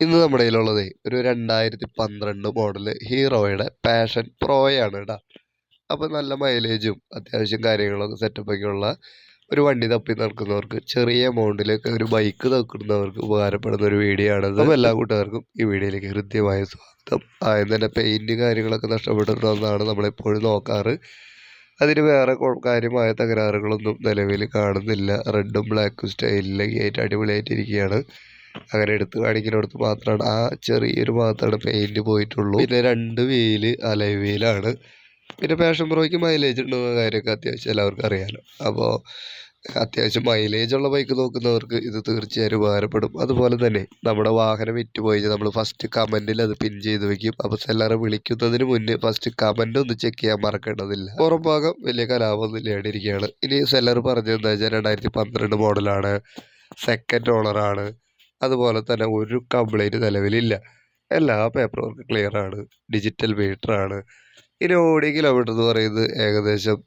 ഇന്ന് നമ്മുടെ കയ്യിലുള്ളത് ഒരു രണ്ടായിരത്തി പന്ത്രണ്ട് മോഡൽ ഹീറോയുടെ പാഷൻ പ്രോയാണ് കേട്ടോ അപ്പോൾ നല്ല മൈലേജും അത്യാവശ്യം കാര്യങ്ങളൊക്കെ സെറ്റപ്പൊക്കെ ഉള്ള ഒരു വണ്ടി തപ്പി നടക്കുന്നവർക്ക് ചെറിയ എമൗണ്ടിലൊക്കെ ഒരു ബൈക്ക് തക്കുന്നവർക്ക് ഉപകാരപ്പെടുന്ന ഒരു വീഡിയോ ആണത്. അപ്പോൾ എല്ലാ കൂട്ടുകാർക്കും ഈ വീഡിയോയിലേക്ക് ഹൃദ്യമായ സ്വാഗതം. ആദ്യം തന്നെ പെയിന്റ് കാര്യങ്ങളൊക്കെ നഷ്ടപ്പെട്ടിട്ടുണ്ടെന്നാണ് നമ്മളെപ്പോഴും നോക്കാറ്. അതിന് വേറെ കാര്യമായ തകരാറുകളൊന്നും നിലവിൽ കാണുന്നില്ല. റെഡും ബ്ലാക്കും സ്റ്റൈലിലേക്ക് ഏറ്റവും അടിപൊളിയായിട്ടിരിക്കുകയാണ്. അങ്ങനെ എടുത്ത് കാണിക്കുന്നിടത്ത് മാത്രമാണ് ആ ചെറിയൊരു ഭാഗത്താണ് പെയിന്റ് പോയിട്ടുള്ളൂ. പിന്നെ രണ്ട് വീൽ അലൈ വീലാണ് പിന്നെ പാഷൻ പ്രോയ്ക്ക് മൈലേജ് ഉണ്ടെന്ന കാര്യമൊക്കെ അത്യാവശ്യം എല്ലാവർക്കും അറിയാലോ. അപ്പോൾ അത്യാവശ്യം മൈലേജ് ഉള്ള ബൈക്ക് നോക്കുന്നവർക്ക് ഇത് തീർച്ചയായും ഉപകാരപ്പെടും. അതുപോലെ തന്നെ നമ്മുടെ വാഹനം വിറ്റ് പോയി നമ്മൾ ഫസ്റ്റ് കമന്റിൽ അത് പിൻ ചെയ്ത് വെക്കും. അപ്പോൾ സെല്ലറെ വിളിക്കുന്നതിന് മുന്നേ ഫസ്റ്റ് കമന്റ് ഒന്ന് ചെക്ക് ചെയ്യാൻ മറക്കേണ്ടതില്ല. പുറം ഭാഗം വലിയ കലാപമൊന്നും ഇല്ലാണ്ടിരിക്കുകയാണ് ഇനി സെല്ലർ പറഞ്ഞതെന്ന് വെച്ചാൽ രണ്ടായിരത്തി പന്ത്രണ്ട് മോഡലാണ് സെക്കൻഡ് ഓണറാണ് അതുപോലെ തന്നെ ഒരു കംപ്ലൈന്റ് നിലവിലില്ല. എല്ലാ പേപ്പർ വർക്ക് ക്ലിയർ ആണ് ഡിജിറ്റൽ മീറ്റർ ആണ്. ഇനി ഓടിയ കിലോമീറ്റർ എന്ന് പറയുന്നത് ഏകദേശം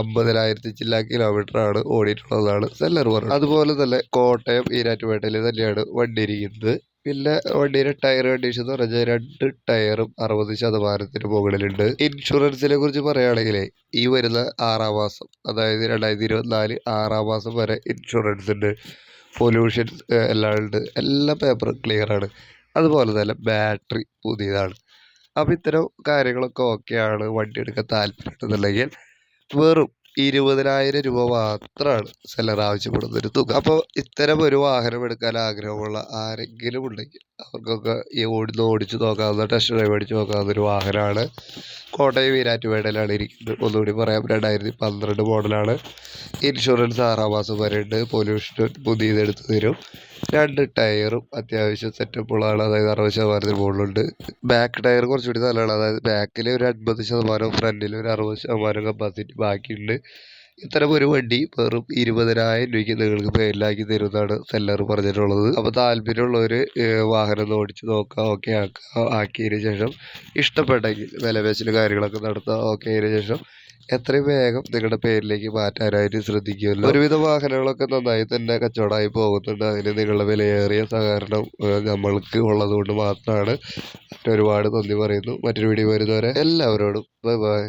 അമ്പതിനായിരത്തി ചില്ല കിലോമീറ്റർ ആണ് ഓടിയിട്ടുള്ളതാണ് സെല്ലർ പറഞ്ഞത്. അതുപോലെ തന്നെ കോട്ടയം ഈരാറ്റുപേട്ടയിൽ തന്നെയാണ് വണ്ടി ഇരിക്കുന്നത് പിന്നെ വണ്ടിയുടെ ടയർ കണ്ടീഷൻ എന്ന് പറഞ്ഞാൽ രണ്ട് ടയറും അറുപത് ശതമാനത്തിന് മുകളിലുണ്ട്. ഇൻഷുറൻസിനെ കുറിച്ച് പറയുകയാണെങ്കിൽ ഈ വരുന്ന ആറാം മാസം അതായത് രണ്ടായിരത്തി ഇരുപത്തിനാല് ആറാം മാസം വരെ ഇൻഷുറൻസ് ഉണ്ട്. പൊല്യൂഷൻ എല്ലാം ഉണ്ട് എല്ലാ പേപ്പറും ക്ലിയർ ആണ്. അതുപോലെ തന്നെ ബാറ്ററി പുതിയതാണ്. അപ്പോൾ ഇത്തരം കാര്യങ്ങളൊക്കെ ഓക്കെയാണ് വണ്ടി എടുക്കാൻ താല്പര്യമുണ്ടെന്നുണ്ടെങ്കിൽ വെറും ഇരുപതിനായിരം രൂപ മാത്രമാണ് സെല്ലർ ആവശ്യപ്പെടുന്ന ഒരു തുക. അപ്പോൾ ഇത്തരം ഒരു വാഹനം എടുക്കാൻ ആഗ്രഹമുള്ള ആരെങ്കിലും ഉണ്ടെങ്കിൽ അവർക്കൊക്കെ ഈ ഓടുന്ന ഓടിച്ച് നോക്കാവുന്ന ടെസ്റ്റ് ഡ്രൈവ് അടിച്ച് നോക്കാവുന്ന ഒരു വാഹനമാണ് കോട്ടയം വീരാറ്റുപേടയിലാണ് ഇരിക്കുന്നത്. ഒന്നുകൂടി പറയാം രണ്ടായിരത്തി പന്ത്രണ്ട് മോഡലാണ്. ഇൻഷുറൻസ് ആറാം മാസം വരെ ഉണ്ട്. പൊല്യൂഷൻ പുതിയത് എടുത്ത് തരും. രണ്ട് ടയറും അത്യാവശ്യം സെറ്റപ്പുള്ളതാണ് അതായത് അറുപത് ശതമാനത്തിന് മുകളിലുണ്ട്. ബാക്ക് ടയർ കുറച്ചുകൂടി നല്ലതാണ്. അതായത് ബാക്കിൽ ഒരു അൻപത് ശതമാനം ഫ്രണ്ടിൽ ഒരു അറുപത് ശതമാനം കപ്പാസിറ്റി ബാക്കിയുണ്ട്. ഇത്തരം ഒരു വണ്ടി വെറും ഇരുപതിനായിരം രൂപയ്ക്ക് നിങ്ങൾക്ക് പേരിലാക്കി തരുമെന്നാണ് സെല്ലർ പറഞ്ഞിട്ടുള്ളത്. അപ്പോൾ താല്പര്യമുള്ളവർ വാഹനം ഒന്ന് ഓടിച്ച് നോക്കുക ഓക്കെ ആക്കുക ആക്കിയതിന് ശേഷം ഇഷ്ടപ്പെട്ടെങ്കിൽ വിലപേശൽ കാര്യങ്ങളൊക്കെ നടത്തുക ഓക്കെ അതിന് ശേഷം എത്രയും വേഗം നിങ്ങളുടെ പേരിലേക്ക് മാറ്റാനായിട്ട് ശ്രദ്ധിക്കുമല്ലോ. ഒരുവിധ വാഹനങ്ങളൊക്കെ നന്നായി തന്നെ കച്ചവടമായി പോകുന്നുണ്ട്. അതിന് നിങ്ങളുടെ വിലയേറിയ സഹകരണം നമ്മൾക്ക് ഉള്ളത് കൊണ്ട് മാത്രമാണ്. ഒരുപാട് നന്ദി പറയുന്നു. മറ്റൊരു വീഡിയോ വരുന്നവരെ എല്ലാവരോടും ബൈ ബൈ.